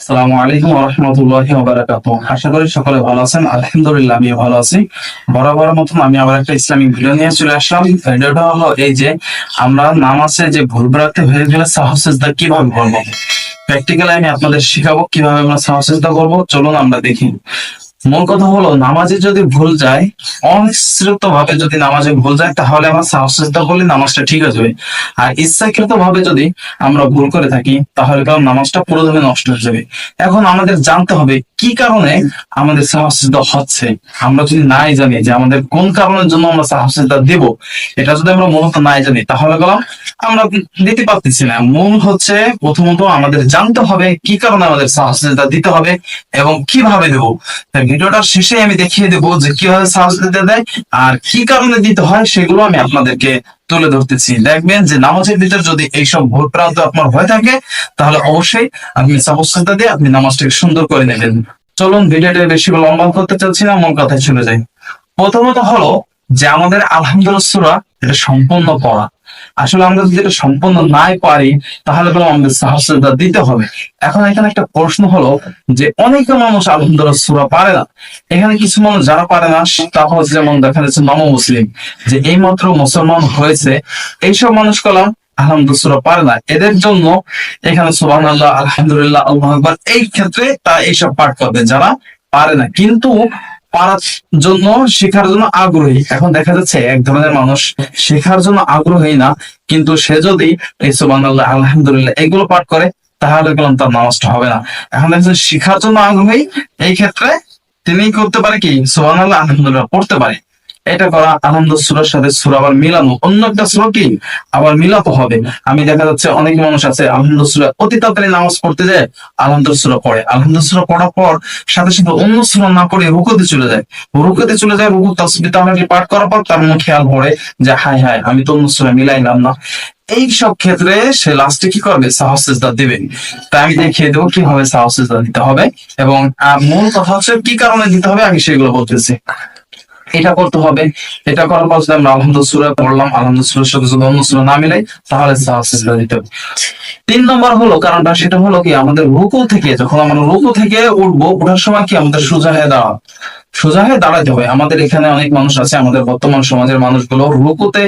আসসালামু আলাইকুম রহমতুল্লাহি আশা করি সকলে ভালো আছেন। আলহামদুলিল্লাহ আমি ভালো আছি। বরাবর মতন আমি আবার একটা ইসলামিক ভিডিও নিয়ে চলে আসলাম। ভিডিওটা হলো এই যে আমরা নামাজে যে ভুল বেড়াতে হয়ে গেলে সাহসেজদা কীভাবে করব? প্র্যাকটিক্যালি আমি আপনাদের শিখাবো কীভাবে আমরা সাহসেজদা করব। চলুন আমরা দেখি। মূল কথা হলো, নামাজে যদি ভুল যায় অনিশ্চিত ভাবে যদি নামাজে ভুল যায়, তাহলে আমার সাহসেজদা করলে নামাজটা ঠিক হয়ে যাবে। আর ইচ্ছাকৃত ভাবে যদি আমরা ভুল করে থাকি, তাহলে কারণ নামাজটা পুরোদমে নষ্ট হয়ে যাবে। এখন আমাদের জানতে হবে কি কারণে আমাদের সাহসিদ্ধা হচ্ছে? আমরা যদি নাই জানি যে আমাদের কোন কারণের জন্য আমরা সাহসিদ্ধা দেব, এটা যদি আমরা মূলত নাই জানি, তাহলে গেলাম, আমরা দিতে পারতেছি না। মূল হচ্ছে প্রথমত আমাদের জানতে হবে কি কারণে আমাদের সাহসিদ্ধা দিতে হবে এবং কীভাবে দেব। ভিডিওটার শেষে আমি দেখিয়ে দেবো যে কীভাবে সাহসিদ্ধা দেয় আর কি কারণে দিতে হয় সেগুলো আমি আপনাদেরকে তুলে ধরতেছি। দেখবেন যে নামাজের ভিতরে যদি এইসব ভোট প্রান্ত আপনার হয়ে থাকে, তাহলে অবশ্যই আপনি সাবস্ক্রাইব দিয়ে আপনি নামাজটাকে সুন্দর করে নেবেন। চলুন, ভিডিওটা বেশি লম্বা করতে চাচ্ছি না মন কথায় চলে যাই। প্রথমত হলো যে আমাদের আলহামদুলসুরা এটা সম্পূর্ণ পড়া। আসলে আমরা যদি এটা সম্পূর্ণ নাই পারি, তাহলে তো আমাদের সাহসিকতা দিতে হবে। এখন এখানে একটা প্রশ্ন হলো যে, অনেক মানুষ আলহামদুলিল্লাহ সূরা পারে না। এখানে কিছু মানুষ যারা পারে না, তা হচ্ছে যেমন দেখা যাচ্ছে নম মুসলিম, যে এইমাত্র মুসলমান হয়েছে, এইসব মানুষ কলাম আলহামদুলিল্লাহ পারে না। এদের জন্য এখানে সুবাহ আলহামদুলিল্লাহ, আল্লাহ এই ক্ষেত্রে তা এইসব পাঠ করবে যারা পারে না। কিন্তু পারার জন্য শেখার জন্য আগ্রহী। এখন দেখা যাচ্ছে এক ধরনের মানুষ শেখার জন্য আগ্রহী না, কিন্তু সে যদি আলহামদুলিল্লাহ এগুলো পাঠ করে, তাহলে বললাম তার নামাজটা হবে না। এখন দেখা শেখার জন্য আগ্রহী, এই ক্ষেত্রে তিনি করতে পারে কি? সোহান আল্লাহ আলহামদুলিল্লাহ, পড়তে পারে। এটা করা আনন্দ সুরার সাথে সুর, আবার মিলানো, অন্য একটা সুর কি? আবার মিলাতে হবে। আমি দেখা যাচ্ছে অনেক মানুষ আছে, আনন্দ সুরা অতি তাড়াতাড়ি নামাজ পড়তে যায়, আনন্দ সুরা পড়ে। আনন্দ সুরা পড়ার পর সাথে সাথে অন্য সুরা না পড়ে রুকুতে চলে যায়। রুকুতে চলে যায় রুকু তসবি তাহলে পাঠ করার পর তার মনে খেয়াল পড়ে যে, হায় হায়, আমি তো অন্য সুরা মিলাইলাম না। এই সব ক্ষেত্রে সে লাস্টে কি করবে? সাহস সাহসেজদা দেবে। তাই আমি দেখিয়ে দেবো কীভাবে সাহসেজদা দিতে হবে। এবং মূল কথা হচ্ছে কি কারণে দিতে হবে, আমি সেগুলো বলতেছি। এটা করতে হবে। এটা করার পর যদি আমরা আলহামদুল সুরা পড়লাম আলহামদুল সুরের সাথে যদি অন্য সুরা না মিলাই, তাহলে দিতে হবে তিন নম্বর হলো, কারণটা সেটা হলো কি, আমাদের রুকু থেকে, যখন আমরা রুকু থেকে উঠবো, ওঠার সময় কি আমাদের সোজা হয়ে দাঁড়া সোজা হয়ে দাঁড়াতে হবে আমাদের এখানে অনেক মানুষ আছে, আমাদের বর্তমান সমাজের মানুষগুলো রুকুতে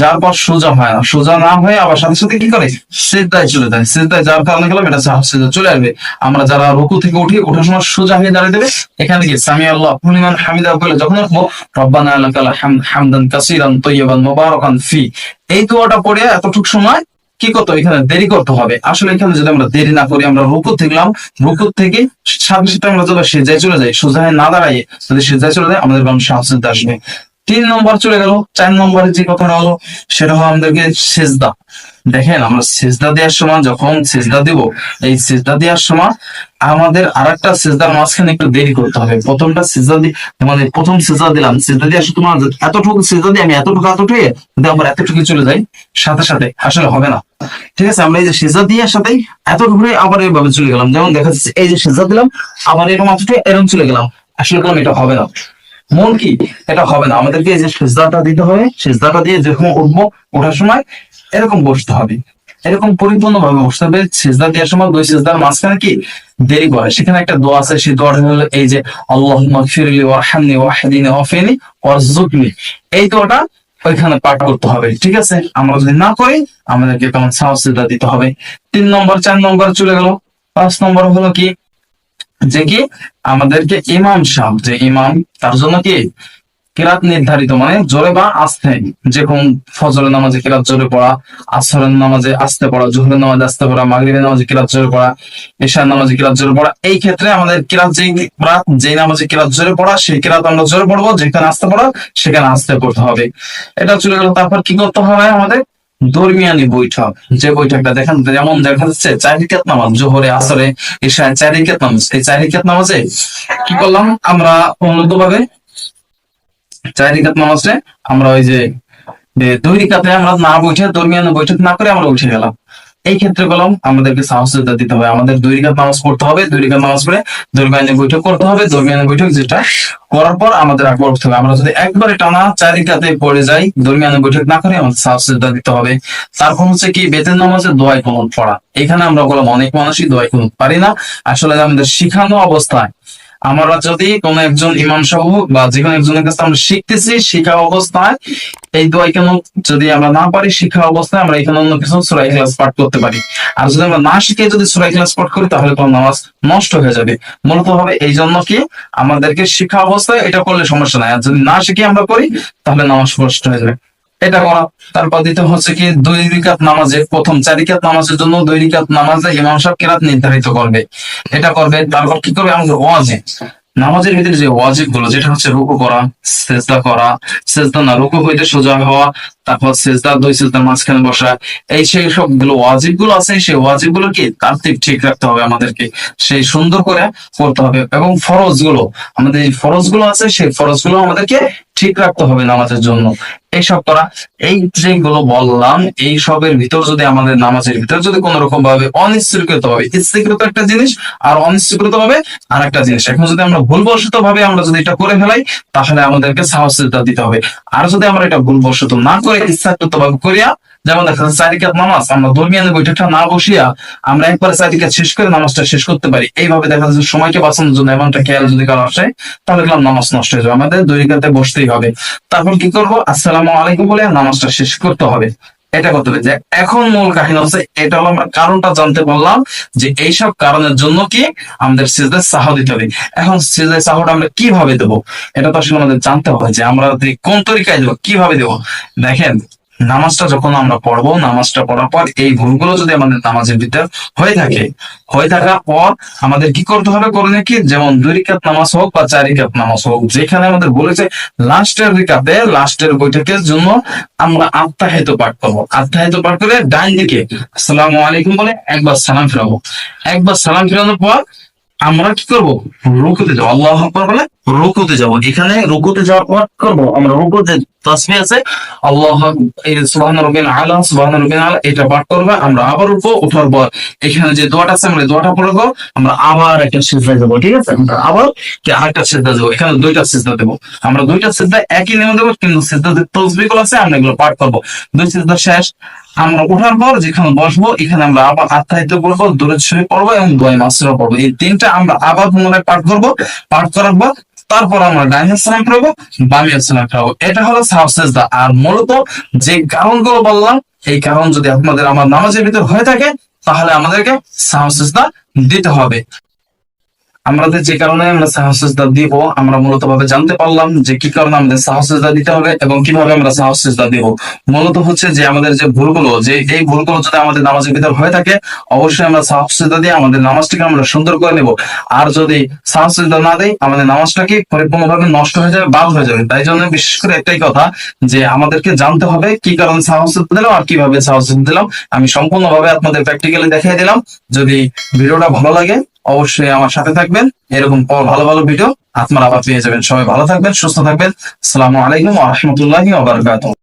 যার পর সোজা হয় না। সোজা না হয়ে আবার সাথে সাথে কি করে? সিদ্ধায় চলে যায়। সিদ্ধায় যার কারণে গেলাম, এটা সাহসিদা চলে আসবে। আমরা যারা রুকু থেকে উঠি, ওঠার সময় সোজা হয়ে দাঁড়িয়ে দেবে এখানে কি সামি আল্লাহ পরিমাণ হামিদা বলে যখন উঠবো, রব্বানা হামদ হামদান কাসিরান তৈয়বান মোবারকান ফি এই দোয়াটা পড়ে এতটুক সময় কি করতে এখানে দেরি করতে হবে। আসলে এখানে যদি আমরা দেরি না করি, আমরা রুকু থাকলাম রুকু থেকে সাথে সাথে আমরা যদি সেজায় চলে যাই সোজা না দাঁড়াইয়ে যদি সেজায় চলে যায় আমাদের বাম সাহসিদ্ধ আসবে। তিন নম্বর চলে গেল, চার নম্বরে যে কথাটা হলো, সেটা হলো আমাদেরকে সেজদা। দেখেন, আমরা সেজদা দেওয়ার সময় যখন সেজদা দিব, এই সেজদা দেওয়ার সময় আমাদের আর একটা সেজদার মাঝখানে একটু দেরি করতে হবে। প্রথমটা সেজদা দি মানে প্রথম সেজদা দিলাম। সেজদা দিয়ে আসলে তোমার এতটুকু সেজদা দিয়ে আমি এতটুকু উঠে যদি আমার এতটুকু চলে যাই, সাথে সাথে আসলে হবে না। ঠিক আছে, আমরা এই যে সেজদা দিয়ে সাথেই এতটুকু আবার এইভাবে চলে গেলাম। যেমন দেখা যাচ্ছে, এই যে সেজদা দিলাম, আবার এরকম এতটুকু এরকম চলে গেলাম। আসলে গেলাম এটা হবে না। মন কি? এটা হবে না। আমাদেরকে এই যে সেজদাটা দিতে হবে। সেজদাটা দিয়ে যখন উঠবো, ওঠার সময় এরকম বসতে হবে। এরকম পরিপূর্ণ ভাবে বসতে হবে। সেজদা দেওয়ার সময় দুই সেজদার মাঝখানে কি? দেরি করে। সেখানে একটা দোয়া আছে, সেই দোয়াটা হলো এই যে আল্লাহ মাগফিরলি ওয়ারহামনি ওয়াহদিনি ওয়াফিনি ওয়ারজুকনি এই দোয়াটা ওইখানে পাঠ করতে হবে, ঠিক আছে? আমরা যদি না করি, আমাদেরকে তেমন সাহসিতা দিতে হবে। তিন নম্বর, চার নম্বর চলে গেল। পাঁচ নম্বর হলো কি? যে কি? আমাদেরকে ইমাম সাহেব, যে ইমাম, তার জন্য কি? কেরাত নির্ধারিত মানে জোরে বা আস্তে যেরকম ফজরের নামাজে কেরাত জোরে পড়া, আসরের নামাজে আস্তে পড়া, জোহরের নামাজে আস্তে পড়া, মাগরিবের নামাজে কেরাত জোরে পড়া, এশার নামাজে কেরাত জোরে পড়া, এই ক্ষেত্রে আমাদের কেরাত যেই রাত যেই নামাজে কেরাত জোরে পড়া, সেই কেরাত আমরা জোরে পড়ব, যেখানে আস্তে পড়া, সেখানে আস্তে পড়তে হবে। এটা চলে গেল, তারপর কি করতে হবে আমাদের? দরমিয়ানি বৈঠক। যে বৈঠকটা দেখেন, যেমন দেখা যাচ্ছে চার রিকাত নামাজ, জোহরে, আসরে, এশায় চার রিকাত নামাজ। এই চার রিকাত নামাজে কি করলাম? আমরা উন্নত ভাবে চার রিকাত নামাজে আমরা ওই যে দুই রিকাতে আমরা না বৈঠে দরমিয়ান বৈঠক না করে আমরা উঠে গেলাম। এই ক্ষেত্রে গেলাম আমাদেরকে সাহসিকতা দিতে হবে। আমাদের দুই নামাজ পড়তে হবে দুই রিকাত নামাজ পড়ে দৈর্ঘ্যায়নের বৈঠক করতে হবে। দৈর্ঘ্যায়নের বৈঠক যেটা করার পর আমাদের আকবর উঠতে হবে। আমরা যদি একবারে টানা চার পড়ে যাই দৈর্ঘ্যায়নের বৈঠক না করে আমাদের সাহসিকতা দিতে হবে। তারপর হচ্ছে কি, বেতের নামাজে দোয়াই কুনুত পড়া। এখানে আমরা বললাম অনেক মানুষই দোয়াই কুনুত পারি না। আসলে আমাদের শিখানো অবস্থায় আমরা যদি কোন একজন ইমাম সহ বা যে কোনো একজনের কাছে আমরা শিখতেছি শিখা অবস্থায়, এই দোয়াই কেন যদি আমরা না পারি শিখা অবস্থায়, আমরা এখানে অন্য কিছু সুরাই ক্লাস পাঠ করতে পারি। আর যদি আমরা না শিখে যদি সুরাই ক্লাস পাঠ করি, তাহলে কোন নামাজ নষ্ট হয়ে যাবে। মূলত হবে এই জন্য কি আমাদেরকে শিখা অবস্থায় এটা করলে সমস্যা নাই। আর যদি না শিখে আমরা করি, তাহলে নামাজ নষ্ট হয়ে যাবে। এটা করা। তারপর দ্বিতীয় হচ্ছে কি, দুই রিকাত নামাজে, প্রথম চার রিকাত নামাজের জন্য দুই রিকাত নামাজে ইমাম সাহেব কেরাত নির্ধারিত করবে। এটা করবে, তারপর কি করবে? আমাদের ওয়াজে নামাজের ভিতরে যে ওয়াজিবগুলো যেটা হচ্ছে রুকু করা, সেজদা করা, সেজদা না রুকু হইতে সোজা হওয়া তারপর সেজদা দুই সেজদার মাঝখানে বসা, এই সেই সবগুলো ওয়াজিবগুলো আছে, সেই ওয়াজিবগুলো কি? তারতিব ঠিক রাখতে হবে আমাদেরকে, সেই সুন্দর করে করতে হবে। এবং ফরজগুলো, আমাদের এই ফরজগুলো আছে, সেই ফরজগুলো আমাদেরকে ঠিক রাখতে হবে নামাজের জন্য। এইসব করা, এই যেগুলো বললাম, এই সবের ভিতর যদি আমাদের নামাজের ভিতর যদি কোন রকম ভাবে অনিশ্চিত হবে ইচ্ছাকৃত একটা জিনিস আর অনিশ্চিত হবে আর একটা জিনিস। এখন যদি আমরা ভুলবশত ভাবে আমরা যদি এটা করে ফেলাই, তাহলে আমাদেরকে সাহসিকতা দিতে হবে। আর যদি আমরা এটা ভুলবশত না করে ইচ্ছাকৃত ভাবে করিয়া, যেমন দেখা যাচ্ছে চারিকাত নামাজ, আমরা ধর্মীয় বৈঠকটা না বসিয়া আমরা একবারে চারিকাত শেষ করে নামাজটা শেষ করতে পারি। এইভাবে দেখা যাচ্ছে সময়কে বাঁচানোর জন্য এমনটা খেয়াল যদি কারও আসে, তাহলে গেলাম নামাজ নষ্ট হয়ে যাবে। আমাদের দৈরিকাতে বসতেই হবে। তারপর কি করব? আসসালামু আলাইকুম বলে নামাজটা শেষ করতে হবে। এটা করতে হবে। যে এখন মূল কাহিনী হচ্ছে, এটা হলো কারণটা জানতে বললাম যে এইসব কারণের জন্য কি আমাদের সিজদায় সাহ দিতে হবে। এখন সিজদায় সাহটা আমরা কীভাবে দেবো? এটা তো আসলে আমাদের জানতে হবে যে আমরা কোন তরিকায় দেবো, কীভাবে দেবো? দেখেন নামাজটা যখন আমরা পড়ব, নামাজটা পড়ার পর এই ভুলগুলো যদি আমাদের নামাজের ভিতর হয়ে থাকে, হয়ে থাকার পর আমাদের কি করতে হবে করণে কি? যেমন দুই রিকাত নামাজ হোক বা চার রিকাত নামাজ হোক, যেখানে আমাদের বলেছে লাস্টের রিকাতে, লাস্টের বৈঠকের জন্য আমরা আত্মাহিত পাঠ করব। আত্মাহিত পাঠ করে ডাইন দিকে, আসসালামু আলাইকুম বলে একবার সালাম ফিরাবো। একবার সালাম ফিরানোর পর আমরা কি করব? রুকুতে যাব। আল্লাহ আকবার বলে রুকুতে যাব। এখানে রুকুতে যাওয়ার পর করব? আমরা রুকুতে তাসবিহ আছে, আল্লাহ এই সুবহান রাব্বিল আলা সুবহান রাব্বিল আলা, এটা পাঠ করবে। আমরা আবার উঠবো ওঠার পর এখানে যে দোয়াটা আছে, আমরা দোয়াটা পড়ব আমরা আবার একটা সিজদায় যাব, ঠিক আছে? আমরা আবার আরেকটা সিজদা যাব। এখানে দুইটা সিজদা দেবো। আমরা দুইটা সিজদা একই নিয়ম দেবো, কিন্তু সিজদা যে তসবিহগুলো আছে, আমরা এগুলো পাঠ করব। দুই সিজদা শেষ। আমরা ওঠার পর যেখানে বসবো, এখানে আমরা আবার আত্মাহিত করব, দূরে ছবি পড়ব এবং দোয়াই মাসরা পড়ব। এই তিনটা আমরা আবার পুনরায় পাঠ করব। পাঠ করার পর তারপর আমরা ডাইন সালাম ফেরাবো বামি সালাম ফেরাবো এটা হলো সাহসেজদা আর মূলত যে কারণগুলো বললাম, এই কারণ যদি আপনাদের আমার নামাজের ভিতর হয়ে থাকে, তাহলে আমাদেরকে সাহসেজদা দিতে হবে। আমাদের যে কারণে আমরা সাহসেজদা দিব, আমরা মূলত ভাবে জানতে পারলাম যে কি কারণে আমাদের সাহসেজদা দিতে হবে এবং কীভাবে আমরা সাহসেজদা দিব। মূলত হচ্ছে যে আমাদের যে ভুলগুলো, যে এই ভুলগুলো যদি আমাদের নামাজের ভিতর হয়ে থাকে, অবশ্যই আমরা সাহসেজদা দিয়ে আমাদের নামাজটাকে আমরা সুন্দর করে নেব। আর যদি সাহসেজদা না দেই, আমাদের নামাজটাকে পরিপূর্ণভাবে নষ্ট হয়ে যাবে, বাদ হয়ে যাবে। তাই জন্য বিশেষ করে একটাই কথা যে আমাদেরকে জানতে হবে কি কারণে সাহসেজদা দিলাম আর কীভাবে সাহসেজদা দিলাম। আমি সম্পূর্ণভাবে আপনাদের প্র্যাকটিক্যালি দেখিয়ে দিলাম। যদি ভিডিওটা ভালো লাগে অবশ্যই আমার সাথে থাকবেন। এরকম ভালো ভালো ভিডিও আপনারা আবার পেয়ে যাবেন। সবাই ভালো থাকবেন, সুস্থ থাকবেন। আসসালামু আলাইকুম আহমতুল্লাহ